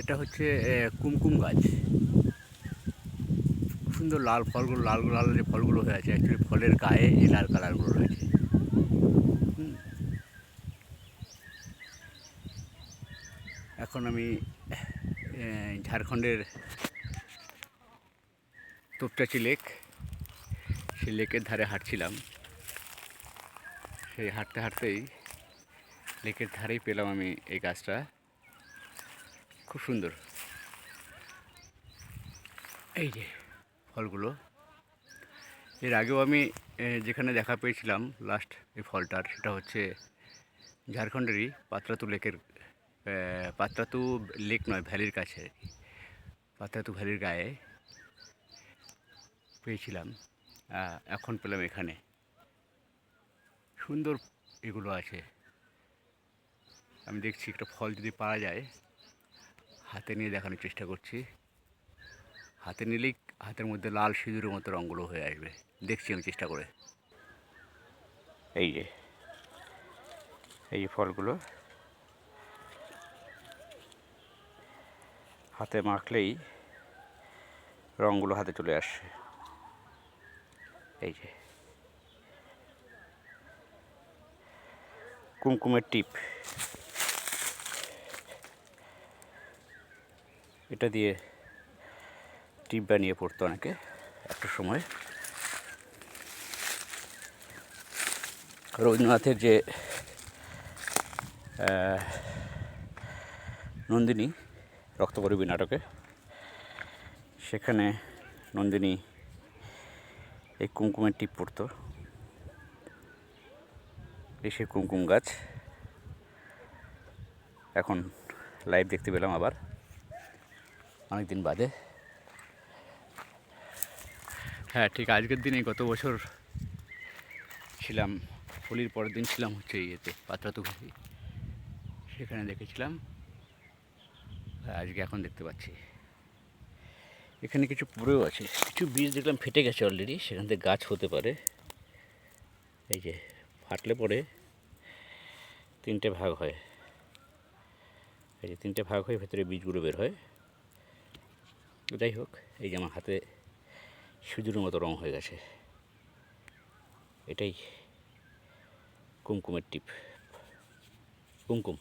এটা হচ্ছে কুমকুম গাছ। সুন্দর লাল ফলগুলো, লাল লাল যে ফলগুলো হয়ে আছে অ্যাকচুয়ালি ফলের গায়ে এই লাল কালারগুলো রয়েছে। এখন আমি ঝাড়খণ্ডের তোপচাচি লেক, সেই লেকের ধারে হাঁটছিলাম। সেই হাঁটতে হাঁটতেই লেকের ধারেই পেলাম আমি এই গাছটা। খুব সুন্দর। এই যে। ফলগুলো। এর আগেও আমি যেখানে দেখা পেয়েছিলাম লাস্ট এই ফলটার সেটা হচ্ছে ঝাড়খণ্ডেরই পাত্রাতু লেকের পাত্রাতু লেক নয় ভ্যালির কাছে। পাত্রাতু ভ্যালির গায়ে পেয়েছিলাম এখন পেলাম এখানে। সুন্দর এগুলো আছে। আমি দেখছি একটা ফল যদি পাওয়া যায় হাতে নিয়ে দেখানোর চেষ্টা করছি। হাতে নিলেই হাতের মধ্যে লাল সিঁদুরের মতো রঙগুলো হয়ে আসবে। দেখছি আমি চেষ্টা করে। এই যে, এই ফলগুলো। হাতে মাখলেই রঙগুলো হাতে চলে আসছে। এই যে। কুমকুমের টিপ। এটা দিয়ে টিপ বানিয়ে পড়তো অনেকে একটা সময়। রবীন্দ্রনাথের যে নন্দিনী, রক্তকরবী নাটকে, সেখানে নন্দিনী এই কুমকুমের টিপ পড়তো। এই সে কুমকুম গাছ। এখন লাইভ দেখতে পেলাম আবার। অনেক দিন বাদে। হ্যাঁ ঠিক আজকের দিনে গত বছর ছিলাম, হোলির পরের দিন ছিলাম হচ্ছে ইয়েতে, পাত্রাতু ঘাটি। সেখানে দেখেছিলাম। আর আজকে এখন দেখতে পাচ্ছি। এখানে কিছু পুরেও আছে, কিছু বীজ দেখলাম ফেটে গেছে অলরেডি সেখান থেকে গাছ হতে পারে। এই যে, ফাটলে পরে তিনটে ভাগ হয়। এই যে, তিনটে ভাগ হয়ে ভেতরে বীজগুলো বের হয়। যাই হোক, এই যে আমার হাতে সুজুর মতো রং হয়ে গেছে। এটাই কুমকুমের টিপ। কুমকুম।